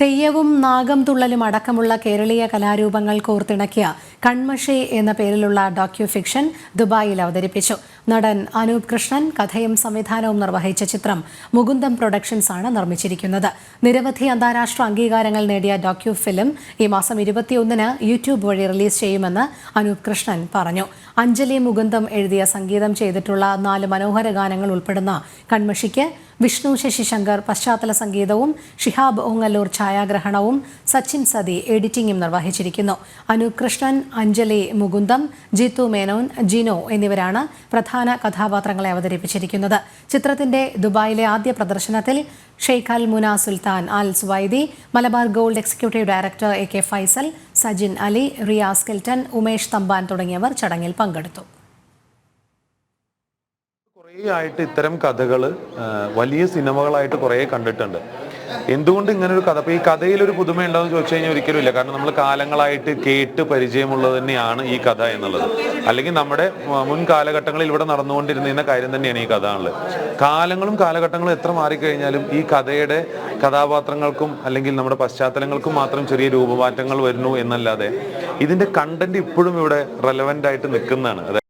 തെയ്യവും നാഗം തുള്ളലും അടക്കമുള്ള കേരളീയ കലാരൂപങ്ങൾ കോർത്തിണക്കിയ കൺമഷി എന്ന പേരിലുള്ള ഡോക്യു ഫിക്ഷൻ ദുബായിൽ അവതരിപ്പിച്ചു. നടൻ അനൂപ് കൃഷ്ണൻ കഥയും സംവിധാനവും നിർവഹിച്ച ചിത്രം മുകുന്ദം പ്രൊഡക്ഷൻസ് ആണ് നിർമ്മിച്ചിരിക്കുന്നത്. നിരവധി അന്താരാഷ്ട്ര അംഗീകാരങ്ങൾ നേടിയ ഡോക്യു ഫിലിം ഈ മാസം ഇരുപത്തിയൊന്നിന് യൂട്യൂബ് വഴി റിലീസ് ചെയ്യുമെന്ന് അനൂപ് കൃഷ്ണൻ പറഞ്ഞു. അഞ്ജലി മുകുന്ദം എഴുതിയ സംഗീതം ചെയ്തിട്ടുള്ള നാല് മനോഹര ഗാനങ്ങൾ ഉൾപ്പെടുന്ന കൺമഷിക്ക് വിഷ്ണു ശശിശങ്കർ പശ്ചാത്തല സംഗീതവും ഷിഹാബ് ഓങ്ങല്ലൂർ ഛായാഗ്രഹണവും സച്ചിൻ സതി എഡിറ്റിംഗും നിർവഹിച്ചിരിക്കുന്നു. അനൂപ് കൃഷ്ണൻ അഞ്ജലി മുകുന്ദം ജീത്തു മേനോൻ ജിനോ എന്നിവരാണ് പ്രധാന കഥാപാത്രങ്ങളെ അവതരിപ്പിച്ചിരിക്കുന്നത്. ചിത്രത്തിന്റെ ദുബായിലെ ആദ്യ പ്രദർശനത്തിൽ Sheikh Al Muna Sultan Al Suwaidi Malabar Gold executive director A K Faisal Sajin Ali Riyas കെൽറ്റൻ Umesh Thampan തുടങ്ങിയവർ ചടങ്ങിൽ പങ്കെടുത്തു. കുറേ ആയിട്ട് ഇത്തരം കഥകൾ വലിയ സിനിമകളായിട്ട് കുറേ കണ്ടിട്ടുണ്ട്. എന്തുകൊണ്ട് ഇങ്ങനെ ഒരു കഥ? അപ്പൊ ഈ കഥയിൽ ഒരു പുതുമ ഉണ്ടോയെന്ന് ചോദിച്ചു കഴിഞ്ഞാൽ ഒരിക്കലും ഇല്ല. കാരണം നമ്മൾ കാലങ്ങളായിട്ട് കേട്ട് പരിചയമുള്ളത് തന്നെയാണ് ഈ കഥ എന്നുള്ളത്. അല്ലെങ്കിൽ നമ്മുടെ മുൻ കാലഘട്ടങ്ങളിൽ ഇവിടെ നടന്നുകൊണ്ടിരുന്ന കാര്യം തന്നെയാണ് ഈ കഥ എന്നുള്ളത്. കാലങ്ങളും കാലഘട്ടങ്ങളും എത്ര മാറിക്കഴിഞ്ഞാലും ഈ കഥയുടെ കഥാപാത്രങ്ങൾക്കും അല്ലെങ്കിൽ നമ്മുടെ പശ്ചാത്തലങ്ങൾക്കും മാത്രം ചെറിയ രൂപമാറ്റങ്ങൾ വരുന്നു എന്നല്ലാതെ ഇതിന്റെ കണ്ടന്റ് ഇപ്പോഴും ഇവിടെ റെലവെന്റ് ആയിട്ട് നിൽക്കുന്നതാണ്.